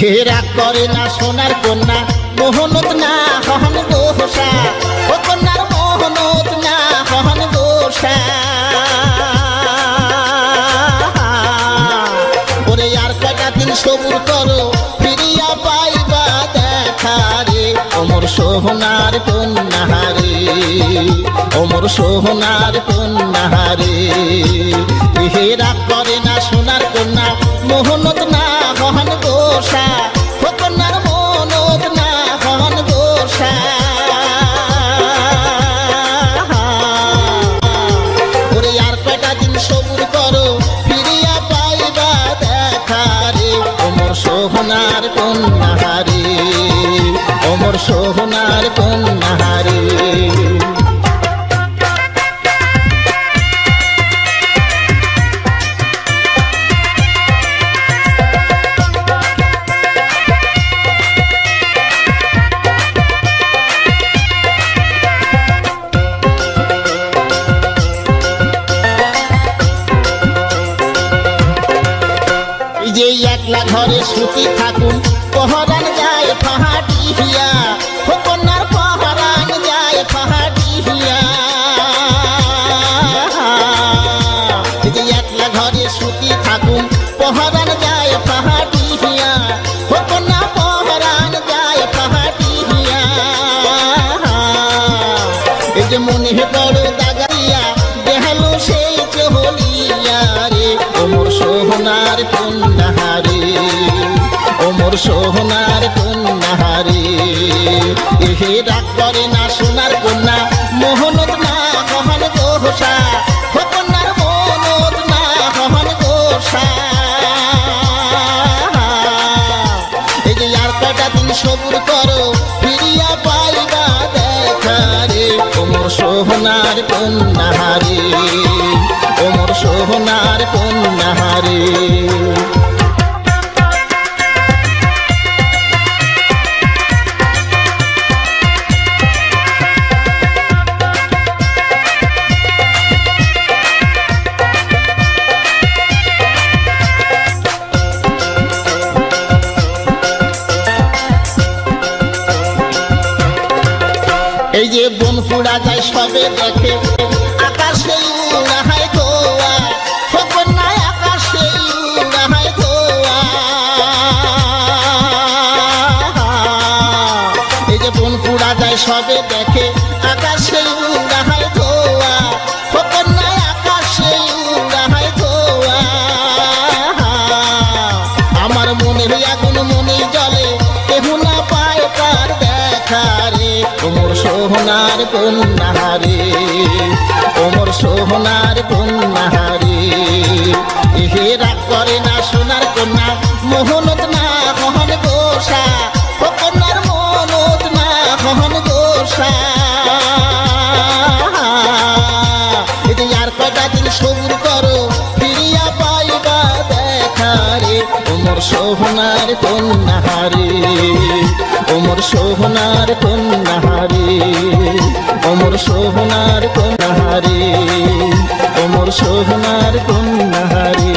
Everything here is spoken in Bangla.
হেরা করে না সোনার কন্যা, মোহনত না হন গোসা ও কন্যার মোহনত না হন গোসা ওরে আর কটা দিন সবুর করো, ফিরিয়া পাইবা দেখা রে। অমর সোহনার কন্যাহারে অমর সোহনার কন্যাহারে হেরা করে না সোনার কন্যা, মোহনত না অমর সোহনার কন্যাহারে অমর সোহনার কন্যাহারে। একলা ঘরে সুতি থাকুন। পহরান যায় পাহাড়ি হিয়া কন্যার পহরান যায় পাহাড়ি হিয়া। এই যে একলা ঘরে সুতি থাকুন, পহরান যায় পাহাড়ি হিয়া কন্যা পহরান যায় পাহাড়ি হিয়া। এই যে মনে বড় দাগাইয়া দেহালো সেই চহলিয়া। ওমর সোহনার কন্যাহারে, ওমর সোহনার কন্যাহারে। এহে রাগ করে না সোনার কন্যা, মোহনত না কহন গোসা ও সবুর করো, ফিরিয়া পাইবা দেখা সোহনার সোহনার কন্যাহারে। এই যে বন যায় সবে দেখে আকাশে উড়াহায় সবে দেখে আকাশে উড়াহায় গোয়া নাই আকাশে উড়াহায় গোয়া আমার মনে আগুন মনে জলে, কেহু না পায় তার দেখা রে। ওমর সোহনার কন্যাহারে ওমর সোহনার কন্যাহারে এহে রাগ করে না সোনার কন্যা, মোহনত না মোহন গোসা। এতে আর কটা দিন সবুর করো, ফিরিয়া পাইবা দেখা রে। ওমর সোহনার কন্যাহারে ওমর সোহনার কন্যাহারে ওমর সোহনার কন্যাহারে ওমর সোহনার কন্যাহারে